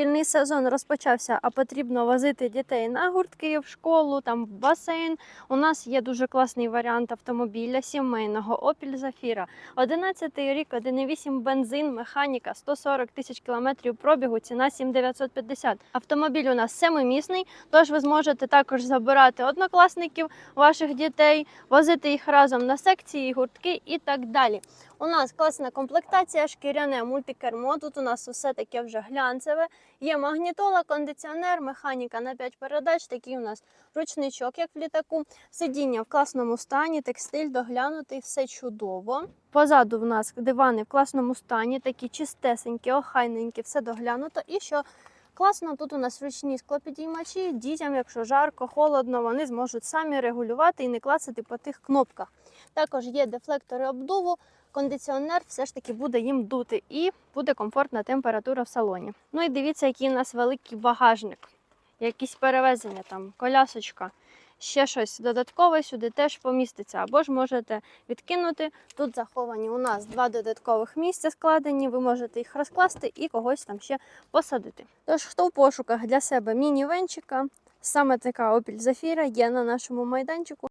шкільний сезон розпочався, а потрібно возити дітей на гуртки в школу, там в басейн. У нас є дуже класний варіант автомобіля сімейного Opel Zafira. 11 рік, 1,8 бензин, механіка, 140 тисяч кілометрів пробігу, ціна 7950. Автомобіль у нас семимісний, тож ви зможете також забирати однокласників ваших дітей, возити їх разом на секції, гуртки і так далі. У нас класна комплектація, шкіряне мультикермо. Тут у нас все таке вже глянцеве. Є магнітола, кондиціонер, механіка на 5 передач. Такий у нас ручничок, як в літаку. Сидіння в класному стані, текстиль доглянутий, все чудово. Позаду в нас дивани в класному стані, такі чистесенькі, охайненькі, все доглянуто. І що класно, тут у нас ручні склопідіймачі. Дітям, якщо жарко, холодно, вони зможуть самі регулювати і не клацати по тих кнопках. Також є дефлектори обдуву кондиціонер все ж таки буде їм дути і буде комфортна температура в салоні. Ну і дивіться, який у нас великий багажник, якісь перевезення, там колясочка, ще щось додаткове сюди теж поміститься. Або ж можете відкинути. Тут заховані у нас два додаткових місця складені. Ви можете їх розкласти і когось там ще посадити. Тож, хто в пошуках для себе міні-венчика, саме така Opel Zafira є на нашому майданчику.